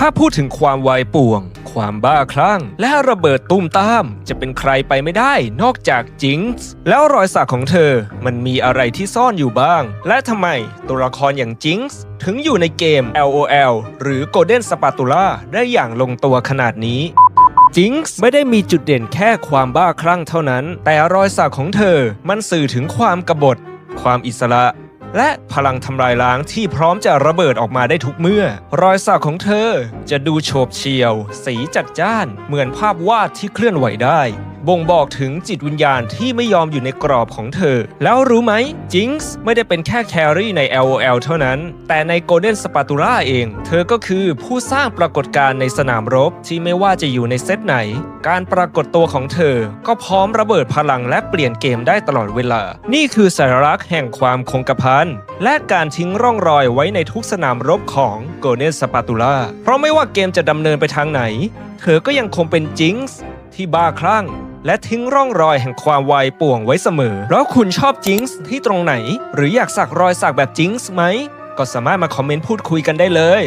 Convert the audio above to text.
ถ้าพูดถึงความวายป่วง ความบ้าคลั่ง และระเบิดตุ้มตาม จะเป็นใครไปไม่ได้ นอกจากจิงส์แล้วรอยสักของเธอ มันมีอะไรที่ซ่อนอยู่บ้าง และทำไมตัวละครอย่างจิงส์ถึงอยู่ในเกม LOL หรือ Golden Spatula ได้อย่างลงตัวขนาดนี้จิงส์ไม่ได้มีจุดเด่นแค่ความบ้าคลั่งเท่านั้น แต่รอยสักของเธอมันสื่อถึงความกบฏ ความอิสระ และพลังทำลายล้างที่พร้อมจะระเบิดออกมาได้ทุกเมื่อ รอยสักของเธอจะดูโฉบเฉี่ยว สีจัดจ้าน เหมือนภาพวาดที่เคลื่อนไหวได้ บ่งบอกถึงจิตวิญญาณที่ไม่ยอมอยู่ในกรอบของเธอ แล้วรู้ไหมจิงส์ไม่ได้เป็นแค่แครี่ใน LOL เท่านั้น แต่ใน Golden Spatula เอง เธอก็คือผู้สร้างปรากฏการณ์ในสนามรบที่ไม่ว่าจะอยู่ในเซตไหน การปรากฏตัวของเธอ ก็พร้อมระเบิดพลังและเปลี่ยนเกมได้ตลอดเวลา นี่คือสัญลักษณ์แห่งความคงกระพันและการทิ้งร่องรอยไว้ในทุกสนามรบของ Golden Spatula เพราะไม่ว่าเกมจะดำเนินไปทางไหน เธอก็ยังคงเป็นจิงส์ที่บ้าคลั่ง และทิ้งร่องรอยแห่งความวัยป่วงไว้เสมอ แล้วคุณชอบจิงส์ที่ตรงไหน หรืออยากสักรอยสักแบบจิงส์ไหม ก็สามารถมาคอมเมนต์พูดคุยกันได้เลย